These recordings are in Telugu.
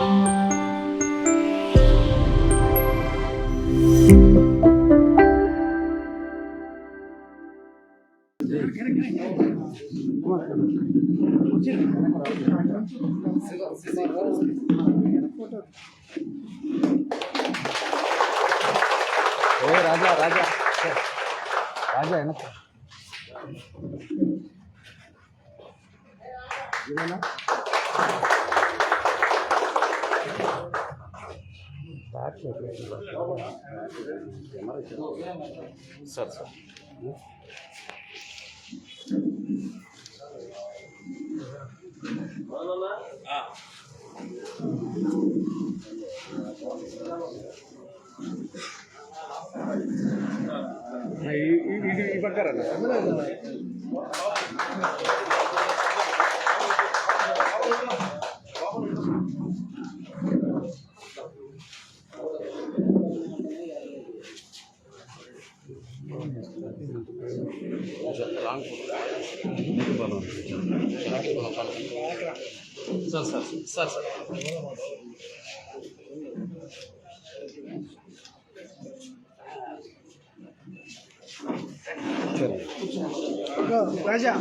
ஓ ராஜா ராஜா ராஜா எனக்கு இதுனா సార్ సార్. ఈ పక్కన sir sir sir sir Raja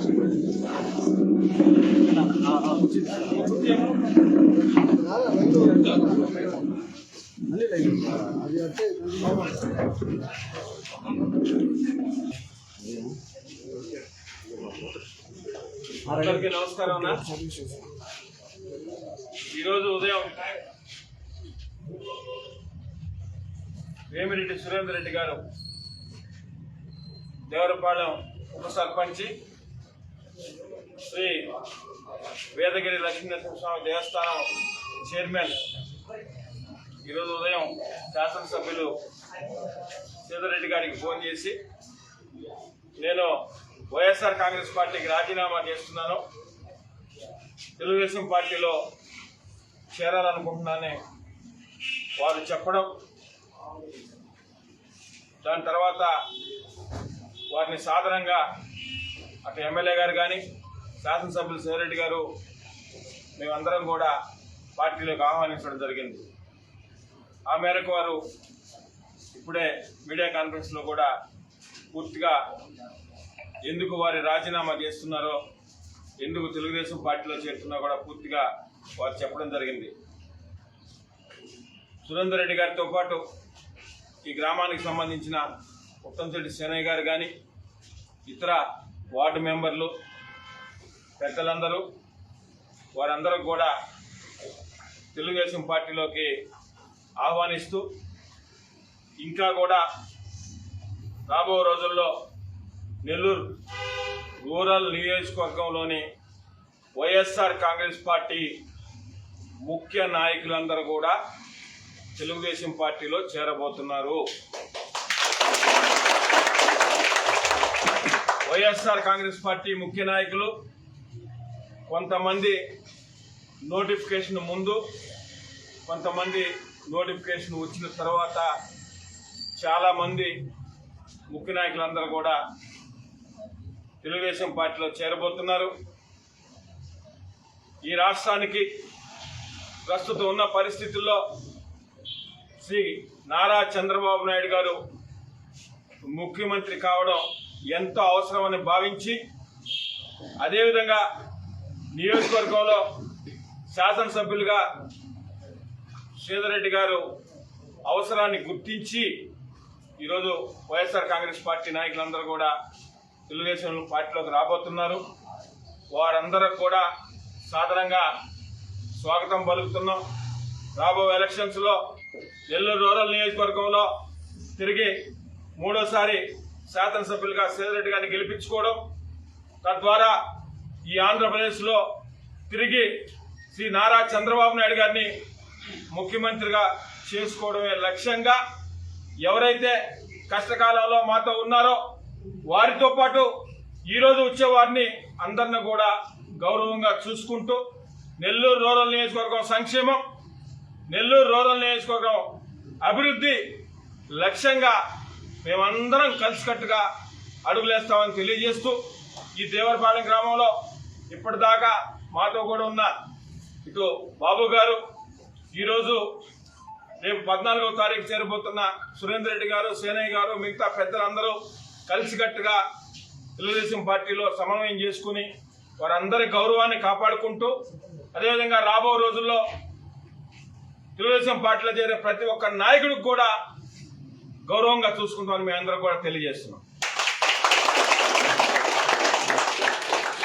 అందరికీ నమస్కారం ఈరోజు ఉదయం వేమిరెడ్డి సురేందర్ రెడ్డి గారు దేవరపాలెం ఉప సర్పంచి శ్రీ వేదగిరి లక్ష్మీనరసింహస్వామి దేవస్థానం చైర్మన్ ఈరోజు ఉదయం శాసనసభ్యులు సీతారెడ్డి గారికి ఫోన్ చేసి నేను వైఎస్ఆర్ కాంగ్రెస్ పార్టీకి రాజీనామా చేస్తున్నాను. తెలుగుదేశం పార్టీలో చేరాలనుకుంటున్నానని వారు చెప్పడం. దాని తర్వాత వారిని సాధారణంగా అటు ఎమ్మెల్యే గారు కానీ శాసనసభ్యులు సేరెడ్డి గారు మేమందరం కూడా పార్టీలోకి ఆహ్వానించడం జరిగింది. ఆ మేరకు వారు ఇప్పుడే మీడియా కాన్ఫరెన్స్లో కూడా పూర్తిగా ఎందుకు వారి రాజీనామా చేస్తున్నారో ఎందుకు తెలుగుదేశం పార్టీలో చేరుతున్నా కూడా పూర్తిగా వారు చెప్పడం జరిగింది. సురేందర్ రెడ్డి గారితో పాటు ఈ గ్రామానికి సంబంధించిన ఉత్తంశెట్టి సేనయ్య గారు కానీ ఇతర వార్డు మెంబర్లు పెద్దలందరూ వారందరూ కూడా తెలుగుదేశం పార్టీలోకి ఆహ్వానిస్తూ ఇంకా కూడా రాబో రోజుల్లో నెల్లూరు రూరల్ నియోజకవర్గంలోని వైఎస్ఆర్ కాంగ్రెస్ పార్టీ ముఖ్య నాయకులందరూ కూడా తెలుగుదేశం పార్టీలో చేరబోతున్నారు. వైఎస్ఆర్ కాంగ్రెస్ పార్టీ ముఖ్య నాయకులు కొంతమంది నోటిఫికేషన్ ముందు కొంతమంది నోటిఫికేషన్ వచ్చిన తర్వాత చాలామంది ముఖ్య నాయకులందరూ కూడా తెలుగుదేశం పార్టీలో చేరబోతున్నారు. ఈ రాష్ట్రానికి ప్రస్తుతం ఉన్న పరిస్థితుల్లో శ్రీ నారా చంద్రబాబు నాయుడు గారు ముఖ్యమంత్రి కావడం ఎంతో అవసరమని భావించి అదేవిధంగా నియోజకవర్గంలో శాసనసభ్యులుగా శ్రీధరెడ్డి గారు అవసరాన్ని గుర్తించి ఈరోజు వైఎస్ఆర్ కాంగ్రెస్ పార్టీ నాయకులందరూ కూడా తెలుగుదేశం పార్టీలోకి రాబోతున్నారు. వారందరూ కూడా సాధారణంగా స్వాగతం పలుకుతున్నాం. రాబో ఎలక్షన్స్లో నెల్లూరు రూరల్ నియోజకవర్గంలో తిరిగి మూడోసారి శాసనసభ్యులుగా సేదరెడ్డి గారిని గెలిపించుకోవడం తద్వారా ఈ ఆంధ్రప్రదేశ్లో తిరిగి శ్రీ నారా చంద్రబాబు నాయుడు గారిని ముఖ్యమంత్రిగా చేసుకోవడమే లక్ష్యంగా ఎవరైతే కష్టకాలంలో మాతో ఉన్నారో వారితో పాటు ఈరోజు వచ్చే వారిని అందరిని కూడా గౌరవంగా చూసుకుంటూ నెల్లూరు రూరల్ నియోజకవర్గం సంక్షేమం నెల్లూరు రూరల్ నియోజకవర్గం అభివృద్ధి లక్ష్యంగా మేమందరం కలిసికట్టుగా అడుగులేస్తామని తెలియజేస్తూ ఈ దేవరపాలెం గ్రామంలో ఇప్పటిదాకా మాతో కూడా ఉన్న ఇటు బాబు గారు ఈరోజు రేపు పద్నాలుగో తారీఖు చేరబోతున్న సురేందర్ రెడ్డి గారు సేనయ్య గారు మిగతా పెద్దలందరూ కలిసికట్టుగా తెలుగుదేశం పార్టీలో సమన్వయం చేసుకుని వారందరి గౌరవాన్ని కాపాడుకుంటూ అదేవిధంగా రాబో రోజుల్లో తెలుగుదేశం పార్టీలో చేరే ప్రతి ఒక్క నాయకుడికి కూడా గౌరవంగా చూసుకుంటామని మేము అందరూ కూడా తెలియజేస్తున్నాం.